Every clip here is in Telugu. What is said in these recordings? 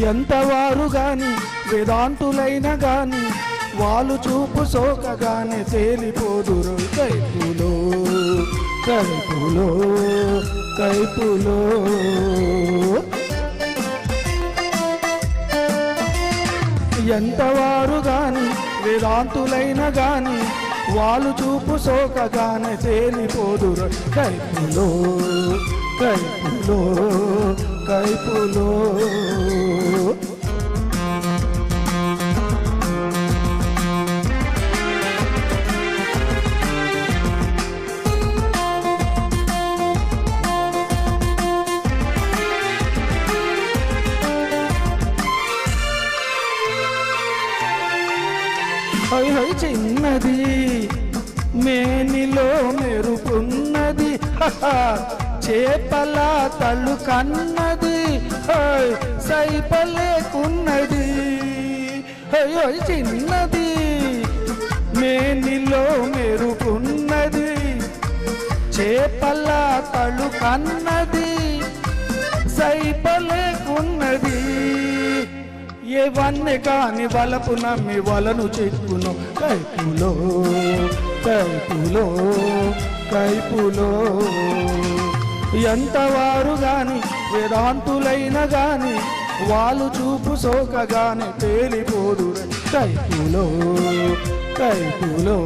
ఎంతవారు గాని వేదాంతులైన గాని వాళ్ళు చూపు సోకగానే తేలిపోదురు కైపులో కైపులో కైపులో. ఎంతవారు గాని వేదాంతులైన గాని వాళ్ళు చూపు సోకగానే తేలిపోదురు కైపులో కైపులో కైపులో. హై హై చిన్నది మేనిలో మెరుపున్నది చేపల తళ్ళు కన్నది సైపలేకున్నది హై హై చిన్నది మేనిలో మెరుపున్నది చేపల తలు కన్నది సైపలేకున్నది ఏవన్నీ కాని వలపు నమ్మి వలను చెక్కును. కైపులో కైపులో కైపులో. ఎంతవారు గాని వేదాంతులైన గాని వాళ్ళు చూపు సోకగాని తేలిపోదు. కైపులో కైపులో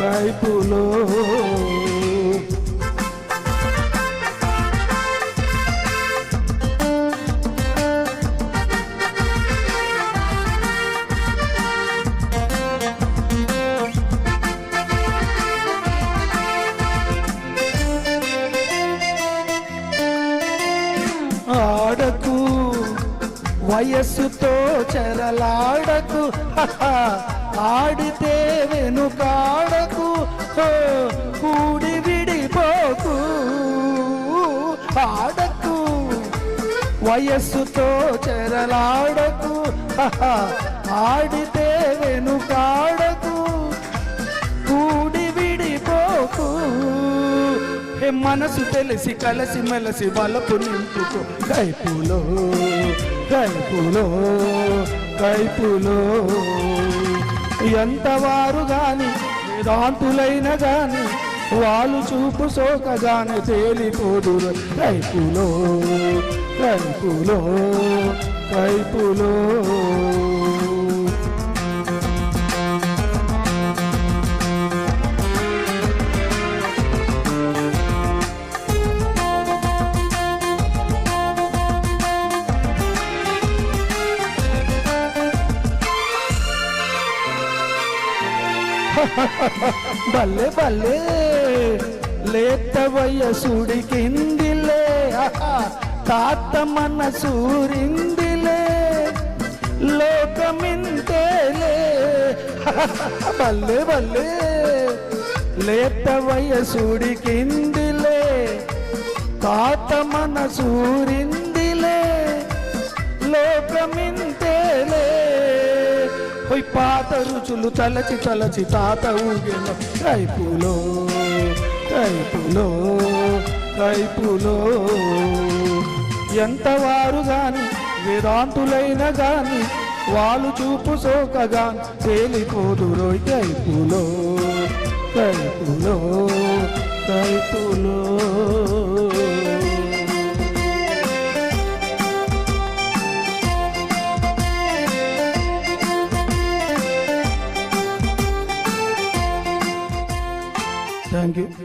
కైపులో. వయస్సుతో చెరలాడకు ఆడితే వెనుకాడకు కూడి విడిపోకు ఆడకు. వయస్సుతో చెరలాడకు ఆడితే మనసు తెలిసి కలసి మెలసి వలపు నింపుకో కైపులో కైపులో కైపులో ఎంతవారు గాని వేదాంతులైన గాని వాళ్ళు చూపు సోకగానే తేలిపోదురు. కైపులో కైపులో కైపులో బల్లే బల్లే లేత వయసుడి కిందిలే తాత మన సూరిందిలే లోకమింతేలే. బల్లే బల్లే లేత వయసుడి కిందిలే తాత మన సూరిందిలే పోయి పాత రుచులు తలచి తలచి తాత ఊగిన కైపులో కైపులో కైపులో ఎంతవారు గాని వేదాంతులైన గాని వాళ్ళు చూపు సోకగా తేలిపోదు రోయ్ కైపులో కైపులో కైపులో താങ്ക്